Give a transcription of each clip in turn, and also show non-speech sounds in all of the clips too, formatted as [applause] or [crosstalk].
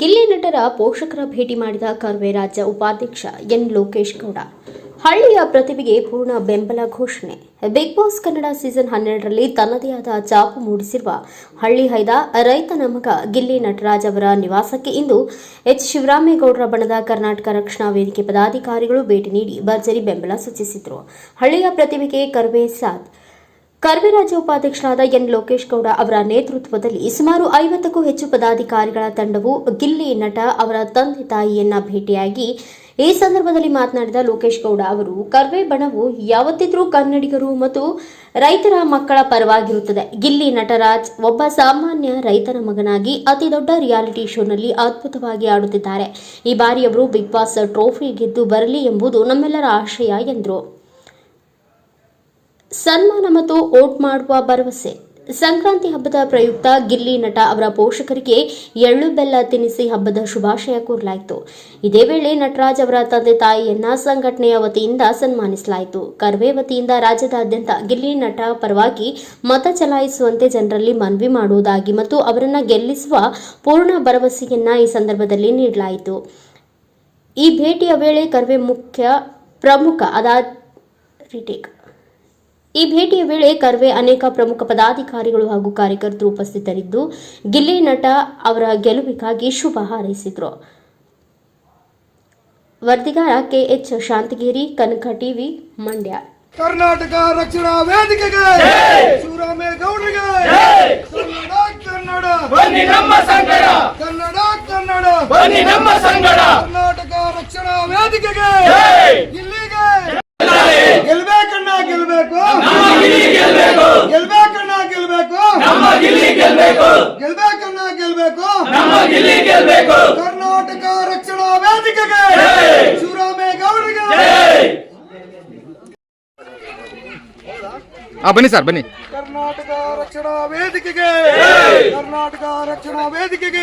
ಗಿಲ್ಲಿ ನಟರ ಪೋಷಕರ ಭೇಟಿ ಮಾಡಿದ ಕರ್ವೆ ರಾಜ್ಯ ಉಪಾಧ್ಯಕ್ಷ ಎನ್ ಲೋಕೇಶ್ ಗೌಡ. ಹಳ್ಳಿಯ ಪ್ರತಿಭೆಗೆ ಪೂರ್ಣ ಬೆಂಬಲ ಘೋಷಣೆ. ಬಿಗ್ ಬಾಸ್ ಕನ್ನಡ ಸೀಸನ್ ಹನ್ನೆರಡರಲ್ಲಿ ತನ್ನದೇ ಆದ ಚಾಪು ಮೂಡಿಸಿರುವ ಹಳ್ಳಿ ಹೈದ ರೈತನ ಮಗ ಗಿಲ್ಲಿ ನಟರಾಜ್ ಅವರ ನಿವಾಸಕ್ಕೆ ಇಂದು ಎಚ್. ಶಿವರಾಮೇಗೌಡರ ಬಣದ ಕರ್ನಾಟಕ ರಕ್ಷಣಾ ವೇದಿಕೆ ಪದಾಧಿಕಾರಿಗಳು ಭೇಟಿ ನೀಡಿ ಭರ್ಜರಿ ಬೆಂಬಲ ಸೂಚಿಸಿದರು. ಹಳ್ಳಿಯ ಪ್ರತಿಭೆಗೆ ಕರ್ವೆ ಸಾಥ್. ಕರ್ವೆ ರಾಜ್ಯ ಉಪಾಧ್ಯಕ್ಷರಾದ ಎನ್ ಲೋಕೇಶ್ ಗೌಡ ಅವರ ನೇತೃತ್ವದಲ್ಲಿ ಸುಮಾರು ಐವತ್ತಕ್ಕೂ ಹೆಚ್ಚು ಪದಾಧಿಕಾರಿಗಳ ತಂಡವು ಗಿಲ್ಲಿ ನಟ ಅವರ ತಂದೆ ತಾಯಿಯನ್ನ ಭೇಟಿಯಾಗಿ ಈ ಸಂದರ್ಭದಲ್ಲಿ ಮಾತನಾಡಿದ ಲೋಕೇಶ್ ಗೌಡ ಅವರು, ಕರ್ವೆ ಬಣವು ಯಾವತ್ತಿದ್ರೂ ಕನ್ನಡಿಗರು ಮತ್ತು ರೈತರ ಮಕ್ಕಳ ಪರವಾಗಿರುತ್ತದೆ. ಗಿಲ್ಲಿ ನಟರಾಜ್ ಒಬ್ಬ ಸಾಮಾನ್ಯ ರೈತನ ಮಗನಾಗಿ ಅತಿ ದೊಡ್ಡ ರಿಯಾಲಿಟಿ ಶೋನಲ್ಲಿ ಅದ್ಭುತವಾಗಿ ಆಡುತ್ತಿದ್ದಾರೆ. ಈ ಬಾರಿ ಅವರು ಬಿಗ್ ಬಾಸ್ ಟ್ರೋಫಿ ಗೆದ್ದು ಬರಲಿ ಎಂಬುದು ನಮ್ಮೆಲ್ಲರ ಆಶಯ, ಎಂದರು. ಸನ್ಮಾನ ಮತ್ತು ಓಟ್ ಮಾಡುವ ಭರವಸೆ. ಸಂಕ್ರಾಂತಿ ಹಬ್ಬದ ಪ್ರಯುಕ್ತ ಗಿಲ್ಲಿ ನಟ ಅವರ ಪೋಷಕರಿಗೆ ಎಳ್ಳು ಬೆಲ್ಲ ತಿನ್ನಿಸಿ ಹಬ್ಬದ ಶುಭಾಶಯ ಕೋರಲಾಯಿತು. ಇದೇ ವೇಳೆ ನಟರಾಜ್ ಅವರ ತಂದೆ ತಾಯಿಯನ್ನ ಸಂಘಟನೆಯ ವತಿಯಿಂದ ಸನ್ಮಾನಿಸಲಾಯಿತು. ಕರ್ವೆ ವತಿಯಿಂದ ರಾಜ್ಯದಾದ್ಯಂತ ಗಿಲ್ಲಿ ನಟ ಪರವಾಗಿ ಮತ ಚಲಾಯಿಸುವಂತೆ ಜನರಲ್ಲಿ ಮನವಿ ಮಾಡುವುದಾಗಿ ಮತ್ತು ಅವರನ್ನು ಗೆಲ್ಲಿಸುವ ಪೂರ್ಣ ಭರವಸೆಯನ್ನ ಈ ಸಂದರ್ಭದಲ್ಲಿ ನೀಡಲಾಯಿತು. ಈ ಭೇಟಿಯ ವೇಳೆ ಕರ್ವೆ ಮುಖ್ಯ ಪ್ರಮುಖ ಅದಾ ರಿಟೇಕ್. ಈ ಭೇಟಿಯ ವೇಳೆ ಕರ್ವೆ ಅನೇಕ ಪ್ರಮುಖ ಪದಾಧಿಕಾರಿಗಳು ಹಾಗೂ ಕಾರ್ಯಕರ್ತರು ಉಪಸ್ಥಿತರಿದ್ದು ಗಿಲ್ಲಿ ನಟ ಅವರ ಗೆಲುವಿಗಾಗಿ ಶುಭ ಹಾರೈಸಿದರು. ವರದಿಗಾರ ಕೆಎಚ್ ಶಾಂತಗಿರಿ ಕನಕ ಟಿವಿ ಮಂಡ್ಯ. ಕರ್ನಾಟಕ ರಕ್ಷಣಾ ವೇದಿಕೆಗೆ! ಶಿವರಾಮೇಗೌಡರಿಗೆ ಕನ್ನಡ ಕನ್ನಡ! ಬನ್ನಿ ನಮ್ಮ ಸಂಗಡ! ಕನ್ನಡ ಕನ್ನಡ! ಬನ್ನಿ ನಮ್ಮ ಸಂಗಡ! ಕರ್ನಾಟಕ ರಕ್ಷಣಾ ವೇದಿಕೆಗೆ! ಇಲ್ಲಿಗೆ ಗೆಲ್ಬೇಕಣ್ಣ ಗೆಲ್ಬೇಕು ಗಿಲ್ಲಿ ಗೆಲ್ಬೇಕು ಗೆಲ್ಬೇಕಣ್ಣ ಗೆಲ್ಬೇಕು. ನಮ್ಮ ಗಿಲ್ಲಿ ಗೆಲ್ಬೇಕು. ಗೆಲ್ಬೇಕಣ್ಣ ಗೆಲ್ಬೇಕು. ನಮ್ಮ ಗಿಲ್ಲಿ ಗೆಲ್ಬೇಕು. ಕರ್ನಾಟಕ ರಕ್ಷಣಾ ವೇದಿಕೆಗೆ! ಶಿವರಾಮೇಗೌಡರಿಗೆ! ಹಾ ಬನ್ನಿ ಸರ್ ಬನ್ನಿ. ರಕ್ಷಣಾ ವೇದಿಕೆಗೆ. ಕರ್ನಾಟಕ ರಕ್ಷಣಾ ವೇದಿಕೆಗೆ.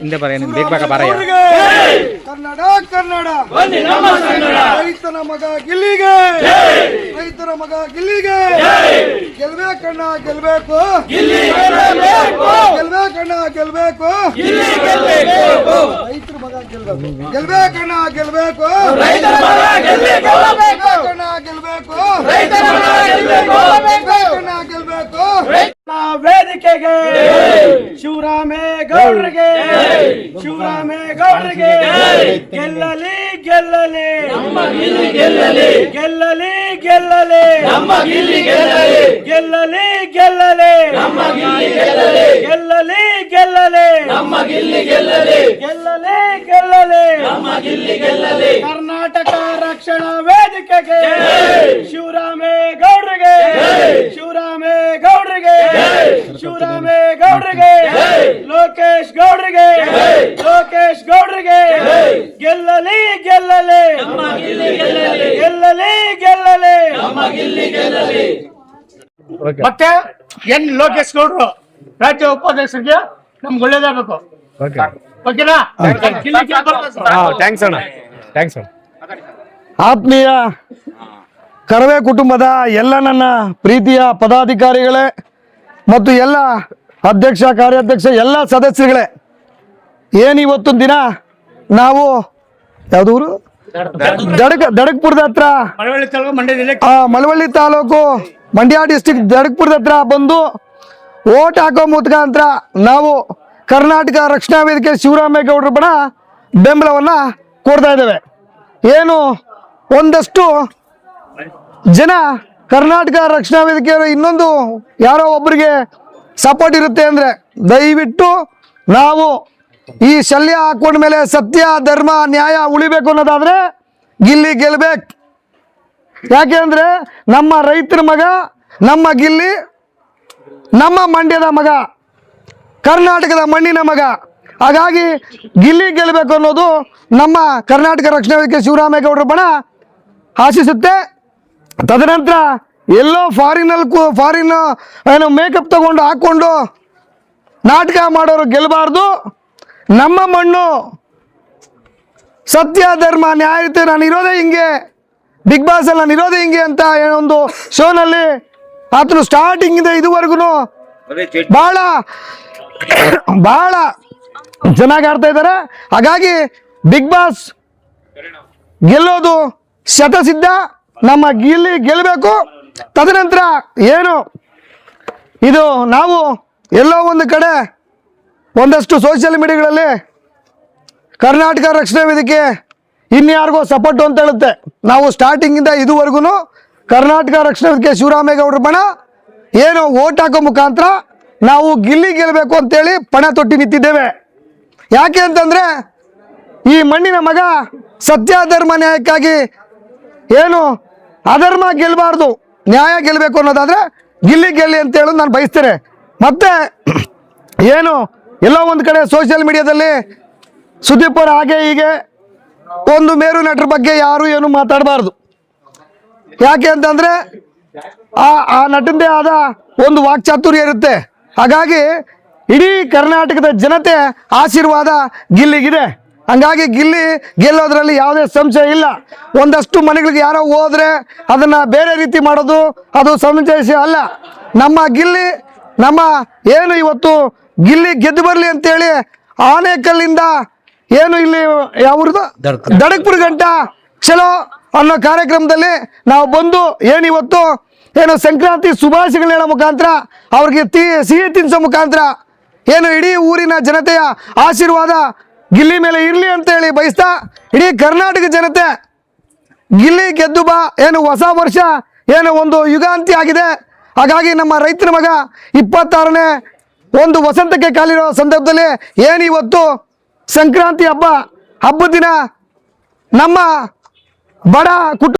ಹಿಂದೆ ಬರ ಬೇಗ ಬೇಗ ಕನ್ನಡ ಕನ್ನಡ. ರೈತನ ಮಗ ಗಿಲ್ಲಿಗೆ. ರೈತನ ಮಗ ಗಿಲ್ಲಿಗೆ. ಗೆಲ್ಬೇಕಣ್ಣ ಗೆಲ್ಬೇಕು ಗಿಲ್ಲಿ ಗೆಲ್ಬೇಕು ಗೆಲ್ಬೇಕಣ್ಣ ಗೆಲ್ಬೇಕು ಗೆಲ್ಬೇಕು ರೈತರ ಮಗ ಗೆಲ್ಬೇಕು. ಗೆಲ್ಬೇಕಣ್ಣ ಗೆಲ್ಬೇಕು ರೈತರ ಮಗ ಗೆಲ್ಬೇಕು ಗೆಲ್ಬೇಕಣ್ಣ ಗೆಲ್ಬೇಕು ರೈತರ ಮಗ ಗೆಲ್ಬೇಕು ಗೆಲ್ಬೇಕಣ್ಣ ಗೆಲ್ಬೇಕು ವೇದಿಕೆಗೆ ಶಿವರಾಮೇ ಗೌಡ್ರಿಗೆ. ನಮ್ಮ ಗಿಲ್ಲಿ ಗೆಲ್ಲಲಿ. ಗೆಲ್ಲಲಿ ಗೆಲ್ಲಲಿ. ಗೆಲ್ಲಲಿ. ಗೆಲ್ಲಲಿ ಗೆಲ್ಲಲಿ. ಗೆಲ್ಲಲಿ. ಗೆಲ್ಲಲಿ ಗೆಲ್ಲಲಿ. ಗೆಲ್ಲಲಿ. ಗೆಲ್ಲಲಿ ಗೆಲ್ಲಲಿ. ನಮ್ಮ ಗಿಲ್ಲಿ ಗೆಲ್ಲಲಿ. ಕರ್ನಾಟಕ ರಕ್ಷಣಾ ವೇದಿಕೆಗೆ ಶಿವರಾಮೇಗೌಡರಿಗೆ ಶಿವರಾಮೇಗೌಡರಿಗೆ ಶಿವರಾಮೇಗೌಡರಿಗೆ ಲೋಕೇಶ್ ಗೌಡ್ರಿಗೆ. ಲೋಕೇಶ್ ಗೌಡ್ರಿಗೆ. ಗೆಲ್ಲಲಿ ಗೆಲ್ಲಲಿ. ಗೆಲ್ಲಲಿ. ಗೆಲ್ಲಲಿ ಮತ್ತೆ ಎನ್ ಲೋಕೇಶ್ ಗೌಡ್ರು ರಾಜ್ಯ ಉಪಾಧ್ಯಕ್ಷರಿಗೆ ನಮ್ಗೆ ಒಳ್ಳೇದಾಗಬೇಕು. ಓಕೆನಾ ಗಿಲ್ಲಿ ಗೆಲ್ಬಾರ್ದು. ಥ್ಯಾಂಕ್ಸ್ ಅಣ್ಣ. ಥ್ಯಾಂಕ್ಸ್ ಅಣ್ಣ. ಆತ್ಮೀಯ ಕರವೇ ಕುಟುಂಬದ ಎಲ್ಲ ನನ್ನ ಪ್ರೀತಿಯ ಪದಾಧಿಕಾರಿಗಳೇ ಮತ್ತು ಎಲ್ಲ ಅಧ್ಯಕ್ಷ ಕಾರ್ಯಾಧ್ಯಕ್ಷ ಎಲ್ಲ ಸದಸ್ಯರುಗಳೇ ಏನು ಇವತ್ತೊಂದು ದಿನ? ನಾವು ಯಾವ್ದೂರು ದಡಕ್ ದಡಕ್ಪುರದ ಹತ್ರ. ಮಳವಳ್ಳಿ ತಾಲೂಕು ಮಂಡ್ಯ ಜಿಲ್ಲೆ. ಆ ಮಳವಳ್ಳಿ ತಾಲೂಕು ಮಂಡ್ಯ ಡಿಸ್ಟಿಕ್ ದಡಕ್ಪುರದ ಹತ್ರ ಬಂದು ಓಟ್ ಹಾಕೋ ಮುಖಾಂತರ ನಾವು ಕರ್ನಾಟಕ ರಕ್ಷಣಾ ವೇದಿಕೆ ಶಿವರಾಮೇಗೌಡರ ಬಣ ಬೆಂಬಲವನ್ನ ಕೊಡ್ತಾ ಇದ್ದೇವೆ. ಏನು ಒಂದಷ್ಟು ಜನ ಕರ್ನಾಟಕ ರಕ್ಷಣಾ ವೇದಿಕೆಯವರು ಇನ್ನೊಂದು ಯಾರೋ ಒಬ್ಬರಿಗೆ ಸಪೋರ್ಟ್ ಇರುತ್ತೆ ಅಂದ್ರೆ ದಯವಿಟ್ಟು ನಾವು ಈ ಶಲ್ಯ ಹಾಕೊಂಡ್ಮೇಲೆ ಸತ್ಯ, ಧರ್ಮ, ನ್ಯಾಯ ಉಳಿಬೇಕು ಅನ್ನೋದಾದರೆ ಗಿಲ್ಲಿ ಗೆಲ್ಬೇಕು. ಯಾಕೆ ಅಂದ್ರೆ ನಮ್ಮ ರೈತರ ಮಗ, ನಮ್ಮ ಗಿಲ್ಲಿ, ನಮ್ಮ ಮಂಡ್ಯದ ಮಗ, ಕರ್ನಾಟಕದ ಮಣ್ಣಿನ ಮಗ. ಹಾಗಾಗಿ ಗಿಲ್ಲಿ ಗೆಲ್ಲಬೇಕು ಅನ್ನೋದು ನಮ್ಮ ಕರ್ನಾಟಕ ರಕ್ಷಣಾ ವೇದಿಕೆ ಶಿವರಾಮೇಗೌಡರ ಬಣ ಆಶಿಸುತ್ತೆ. ತದನಂತರ ಎಲ್ಲೋ ಫಾರಿನಲ್ಲಿ ಕೂ ಫಾರಿನ್ ಏನು ಮೇಕಪ್ ತಗೊಂಡು ಹಾಕ್ಕೊಂಡು ನಾಟಕ ಮಾಡೋರು ಗೆಲ್ಲಬಾರ್ದು ನಮ್ಮ ಮಣ್ಣು ಸತ್ಯ ಧರ್ಮ ನ್ಯಾಯತೆ ನಾನು ಇರೋದೇ ಹಿಂಗೆ. ಬಿಗ್ ಬಾಸ್ ಅಲ್ಲಿ ನಾನು ಇರೋದೇ ಹಿಂಗೆ ಅಂತ ಏನೊಂದು ಒಂದು ಶೋನಲ್ಲಿ ಆತನು ಸ್ಟಾರ್ಟಿಂಗ್ ಇಂದ ಇದುವರೆಗೂ ಭಾಳ ಬಹಳ ಚೆನ್ನಾಗಿ ಆಡ್ತಾ ಇದ್ದಾರೆ. ಹಾಗಾಗಿ ಬಿಗ್ ಬಾಸ್ ಗೆಲ್ಲೋದು ಶತಸಿದ್ಧ. ನಮ್ಮ ಗಿಲ್ಲಿ ಗೆಲ್ಲಬೇಕು ತದನಂತರ ಏನು? ಇದು ನಾವು ಎಲ್ಲೋ ಒಂದು ಕಡೆ ಒಂದಷ್ಟು ಸೋಷಿಯಲ್ ಮೀಡಿಯಾಗಳಲ್ಲಿ ಕರ್ನಾಟಕ ರಕ್ಷಣಾ ವೇದಿಕೆ ಇನ್ಯಾರಿಗೋ ಸಪೋರ್ಟು ಅಂತ ಹೇಳುತ್ತೆ. ನಾವು ಸ್ಟಾರ್ಟಿಂಗಿಂದ ಇದುವರೆಗೂ ಕರ್ನಾಟಕ ರಕ್ಷಣಾ ವೇದಿಕೆ ಶಿವರಾಮೇಗೌಡರ ಬಣ ಏನು ಓಟ್ ಹಾಕೋ ಮುಖಾಂತರ ನಾವು ಗಿಲ್ಲಿ ಗೆಲ್ಲಬೇಕು ಅಂತೇಳಿ ಪಣ ತೊಟ್ಟಿ ನಿಂತಿದ್ದೇವೆ. ಯಾಕೆ ಅಂತಂದರೆ ಈ ಮಣ್ಣಿನ ಮಗ ಸತ್ಯಾಧರ್ಮ ನ್ಯಾಯಕ್ಕಾಗಿ ಏನು ಅಧರ್ಮ ಗೆಲ್ಲಬಾರ್ದು ನ್ಯಾಯ ಗೆಲ್ಲಬೇಕು ಅನ್ನೋದಾದರೆ ಗಿಲ್ಲಿ ಗೆಲ್ಲಿ ಅಂತ ನಾನು ಬಯಸ್ತೇನೆ. ಮತ್ತೆ [clears throat] ಏನು, ಎಲ್ಲೋ ಒಂದು ಕಡೆ ಸೋಷಿಯಲ್ ಮೀಡಿಯಾದಲ್ಲಿ ಸುದೀಪ್ ಹಾಗೆ ಹೀಗೆ ಒಂದು ಮೇರು ನಟರ ಬಗ್ಗೆ ಯಾರು ಏನು ಮಾತಾಡಬಾರ್ದು. ಯಾಕೆ ಅಂತಂದ್ರೆ ಆ ಆ ನಟಂದೇ ಆದ ಒಂದು ವಾಕ್ಚಾತುರ್ಯ ಇರುತ್ತೆ. ಹಾಗಾಗಿ ಇಡೀ ಕರ್ನಾಟಕದ ಜನತೆ ಆಶೀರ್ವಾದ ಗಿಲ್ಲಿಗಿದೆ. ಹಂಗಾಗಿ ಗಿಲ್ಲಿ ಗೆಲ್ಲೋದ್ರಲ್ಲಿ ಯಾವುದೇ ಸಂಶಯ ಇಲ್ಲ. ಒಂದಷ್ಟು ಮನೆಗಳಿಗೆ ಯಾರೋ ಹೋದ್ರೆ ಅದನ್ನ ಬೇರೆ ರೀತಿ ಮಾಡೋದು ಅದು ಸಂಶಯ ಅಲ್ಲ. ನಮ್ಮ ಗಿಲ್ಲಿ ನಮ್ಮ ಏನು ಇವತ್ತು ಗಿಲ್ಲಿ ಗೆದ್ದು ಬರಲಿ ಅಂತೇಳಿ ಆನೇಕಲ್ಲಿಂದ ಏನು ಇಲ್ಲಿ ಯಾವ್ದು ದಡಕ್ಪುರ. ಗಂಟ ಚಲೋ ಅನ್ನೋ ಕಾರ್ಯಕ್ರಮದಲ್ಲಿ ನಾವು ಬಂದು ಏನು ಇವತ್ತು ಏನು ಸಂಕ್ರಾಂತಿ ಶುಭಾಶಯಗಳನ್ನ ಹೇಳೋ ಮುಖಾಂತರ ಅವ್ರಿಗೆ ತಿ ಸಿಹಿ ತಿನ್ಸೋ ಮುಖಾಂತರ ಏನು ಇಡೀ ಊರಿನ ಜನತೆಯ ಆಶೀರ್ವಾದ ಗಿಲ್ಲಿ ಮೇಲೆ ಇರಲಿ ಅಂತೇಳಿ ಬಯಸ್ತಾ ಇಡೀ ಕರ್ನಾಟಕ ಜನತೆ ಗಿಲ್ಲಿ ಗೆದ್ದು ಬಾ, ಏನು ಹೊಸ ವರ್ಷ, ಏನು ಒಂದು ಯುಗಾಂತಿ ಆಗಿದೆ. ಹಾಗಾಗಿ ನಮ್ಮ ರೈತರ ಮಗ ಇಪ್ಪತ್ತಾರನೇ ಒಂದು ವಸಂತಕ್ಕೆ ಕಾಲಿರೋ ಸಂದರ್ಭದಲ್ಲಿ ಏನು ಇವತ್ತು ಸಂಕ್ರಾಂತಿ ಹಬ್ಬ? ಹಬ್ಬದ ದಿನ ನಮ್ಮ ಬಡ ಕುಟುಂಬ